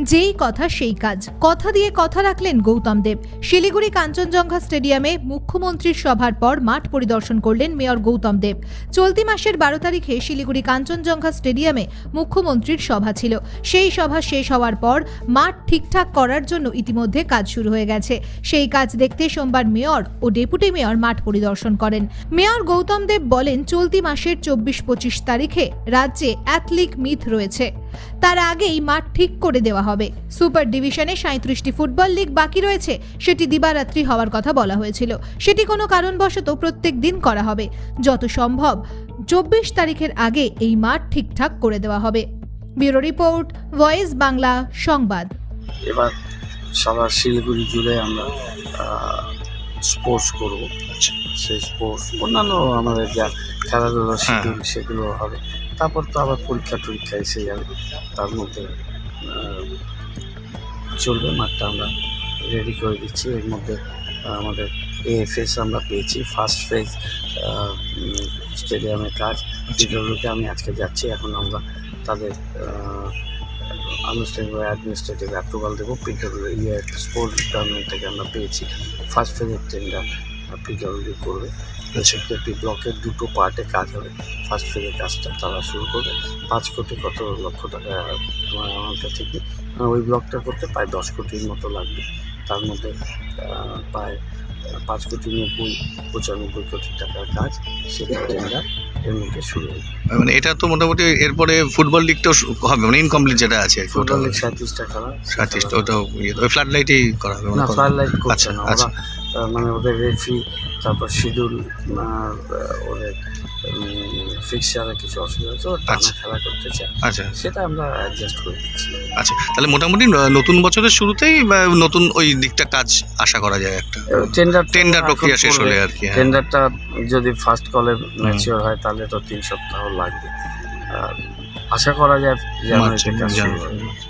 যেই কথা সেই কাজ। কথা দিয়ে কথা রাখলেন গৌতম দেব। শিলিগুড়ি কাঞ্চনজঙ্ঘা স্টেডিয়ামে মুখ্যমন্ত্রীর সভার পর মাঠ পরিদর্শন করলেন মেয়র গৌতম দেব। চলতি মাসের বারো তারিখে শিলিগুড়ি কাঞ্চনজঙ্ঘা স্টেডিয়ামে মুখ্যমন্ত্রীর সভা ছিল। সেই সভা শেষ হওয়ার পর মাঠ ঠিকঠাক করার জন্য ইতিমধ্যে কাজ শুরু হয়ে গেছে। সেই কাজ দেখতে সোমবার মেয়র ও ডেপুটি মেয়র মাঠ পরিদর্শন করেন। মেয়র গৌতম দেব বলেন, চলতি মাসের চব্বিশ পঁচিশ তারিখে রাজ্যে অ্যাথলিক মিথ রয়েছে। তার আগেই মাঠ ঠিক করে দেওয়া হবে। সুপার ডিভিশনে সাঁত্রিশটি ফুটবল লিগ বাকি রয়েছে সেটি দিবারাত্রি হওয়ার কথা বলা হয়েছিল। সেটি কোনো কারণবশত প্রত্যেক দিন করা হবে। যত সম্ভব চব্বিশ তারিখের আগে এই মাঠ ঠিকঠাক করে দেওয়া হবে। ব্যুরো রিপোর্ট ভয়েস বাংলা সংবাদ। এবার সারা শিলিগুড়ি জুড়ে আমরা স্পোর্টস করব। সেই স্পোর্টস অন্যান্য আমাদের যা খেলাধুলো সেগুলো হবে। তারপর তো আবার পরীক্ষা টরীক্ষা এসে যাবে। তার মধ্যে চলবে মাঠটা আমরা রেডি করে দিচ্ছি। এর মধ্যে আমাদের এ এএফএস আমরা পেয়েছি। ফার্স্ট ফেজ স্টেডিয়ামের কাজ। ডিডব্লিউকে আমি আজকে যাচ্ছি। এখন আমরা তাদের আনুষ্ঠানিক অ্যাডমিনিস্ট্রেটিভ অ্যাপ্রুভাল দেবো। পিডব্লিউ ইয়ে স্পোর্টস ডিপার্টমেন্ট থেকে আমরা পেয়েছি। ফার্স্ট ফেজের টেন্ডার পিডব্লিউ করবে। সেক্ষেত্রে ব্লকের দুটো পার্টে কাজ হবে। ফার্স্ট ফেজের কাজটা তারা শুরু করবে। পাঁচ কোটি কত লক্ষ টাকা আমার নেই ওই ব্লকটা করতে প্রায় দশ কোটির মতো লাগবে। তার মধ্যে প্রায় পাঁচ কোটি নব্বই পঁচানব্বই কোটি টাকার কাজ সেটা আমরা এর মধ্যে শুরু মানে এটা তো মোটামুটি এরপরে ফুটবল লিগটাও হবে মানে ইনকমপ্লিট যেটা আছে ওটা। ফুটবলের সাঁত্রিশটা খেলা। সাতত্রিশটা ওটাও ইয়ে ওই ফ্লাড লাইটেই করা হবে না মানে ফ্লাড লাইট করছে আচ্ছা, না। আচ্ছা। ওরা মানে ওদের রেফি তারপর শিডিউল ওদের ফিক্সারে কিছু অসুবিধা ওরা টানা আচ্ছা। খেলা করতে চায়। আচ্ছা। সেটা আমরা অ্যাডজাস্ট করে দিচ্ছি। আচ্ছা তাহলে মোটামুটি নতুন বছরের শুরুতেই নতুন ওই দিকটা কাজ আশা করা যায় একটা? টেন্ডার টেন্ডার প্রক্রিয়া শেষ হলে আর কি হ্যাঁ। টেন্ডারটা যদি ফার্স্ট কলে ম্যাচিওর হয় তাহলে তো তিন সপ্তাহ লাগবে। আশা করা যায় জানুয়ারিতে কাজ শুরু জানুয়ারি। হবে।